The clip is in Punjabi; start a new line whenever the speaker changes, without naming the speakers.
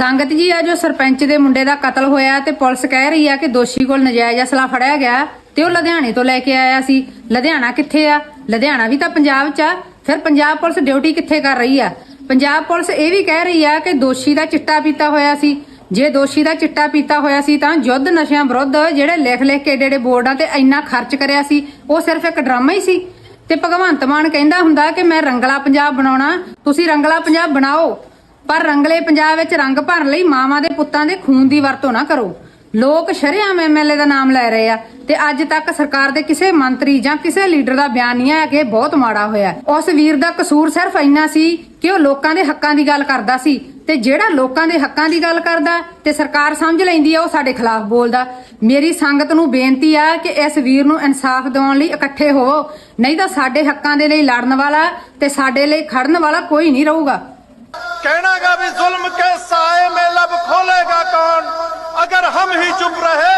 ਸੰਗਤ ਜੀ, ਆ ਜੋ ਸਰਪੰਚ ਦੇ ਮੁੰਡੇ ਦਾ ਕਤਲ ਹੋਇਆ ਤੇ ਪੁਲਿਸ ਕਹਿ ਰਹੀ ਆ ਕਿ ਦੋਸ਼ੀ ਕੋਲ ਨਜਾਇਜ਼ ਅਸਲਾ ਫੜਿਆ ਗਿਆ ਤੇ ਉਹ ਲੁਧਿਆਣੇ ਤੋਂ ਲੈ ਕੇ ਆਇਆ ਸੀ। ਲੁਧਿਆਣਾ ਕਿੱਥੇ ਆ? ਲੁਧਿਆਣਾ ਵੀ ਤਾਂ ਪੰਜਾਬ 'ਚ ਆ। ਫਿਰ ਪੰਜਾਬ ਪੁਲਿਸ ਡਿਊਟੀ ਕਿੱਥੇ ਕਰ ਰਹੀ ਆ? ਪੰਜਾਬ ਪੁਲਿਸ ਇਹ ਵੀ ਕਹਿ ਰਹੀ ਆ ਕਿ ਦੋਸ਼ੀ ਦਾ ਚਿੱਟਾ ਪੀਤਾ ਹੋਇਆ ਸੀ। ਜੇ ਦੋਸ਼ੀ ਦਾ ਚਿੱਟਾ ਪੀਤਾ ਹੋਇਆ ਸੀ ਤਾਂ ਯੁੱਧ ਨਸ਼ਿਆਂ ਵਿਰੁੱਧ ਜਿਹੜੇ ਲਿਖ ਲਿਖ ਕੇ ਏਡੇ ਬੋਰਡਾਂ ਤੇ ਇੰਨਾ ਖਰਚ ਕਰਿਆ ਸੀ, ਉਹ ਸਿਰਫ ਇੱਕ ਡਰਾਮਾ ਹੀ ਸੀ। ਤੇ ਭਗਵੰਤ ਮਾਨ ਕਹਿੰਦਾ ਹੁੰਦਾ ਕਿ ਮੈਂ ਰੰਗਲਾ ਪੰਜਾਬ ਬਣਾਉਣਾ, ਤੁਸੀਂ ਰੰਗਲਾ ਪੰਜਾਬ ਬਣਾਓ। ਪਰ ਰੰਗਲੇ ਪੰਜਾਬ ਵਿੱਚ ਰੰਗ ਭਰਨ ਲਈ ਮਾਵਾਂ ਦੇ ਪੁੱਤਾਂ ਦੇ ਖੂਨ ਦੀ ਵਰਤੋਂ ਨਾ ਕਰੋ। ਲੋਕ ਸ਼ਰੇਆਮ ਐਮਐਲਏ ਦਾ ਨਾਮ ਲੈ ਰਹੇ ਆ ਤੇ ਅੱਜ ਤੱਕ ਸਰਕਾਰ ਦੇ ਕਿਸੇ ਮੰਤਰੀ ਜਾਂ ਕਿਸੇ ਲੀਡਰ ਦਾ ਬਿਆਨ ਨਹੀਂ ਆਇਆ ਕਿ ਇਹ ਬਹੁਤ ਮਾੜਾ ਹੋਇਆ ਉਸ ਵੀਰ ਦਾ ਕਸੂਰ ਸਿਰਫ ਇੰਨਾ ਸੀ ਕਿ ਉਹ ਲੋਕਾਂ ਦੇ ਹੱਕਾਂ ਦੀ ਗੱਲ ਕਰਦਾ ਸੀ ਤੇ ਜਿਹੜਾ ਲੋਕਾਂ ਦੇ ਹੱਕਾਂ ਦੀ ਗੱਲ ਕਰਦਾ ਤੇ ਸਰਕਾਰ ਸਮਝ ਲੈਂਦੀ ਆ ਉਹ ਸਾਡੇ ਖਿਲਾਫ ਬੋਲਦਾ। ਮੇਰੀ ਸੰਗਤ ਨੂੰ ਬੇਨਤੀ ਆ ਕਿ ਇਸ ਵੀਰ ਨੂੰ ਇਨਸਾਫ ਦਿਵਾਉਣ ਲਈ ਇਕੱਠੇ ਹੋਵੋ। ਨਹੀਂ ਤਾਂ ਸਾਡੇ ਹੱਕਾਂ ਦੇ ਲਈ ਲੜਨ ਵਾਲਾ ਤੇ ਸਾਡੇ ਲਈ ਖੜਨ ਵਾਲਾ ਕੋਈ ਨਹੀਂ ਰਹੂਗਾ।
कहना का भी जुल्म के साए में लब खोलेगा कौन अगर हम ही चुप रहे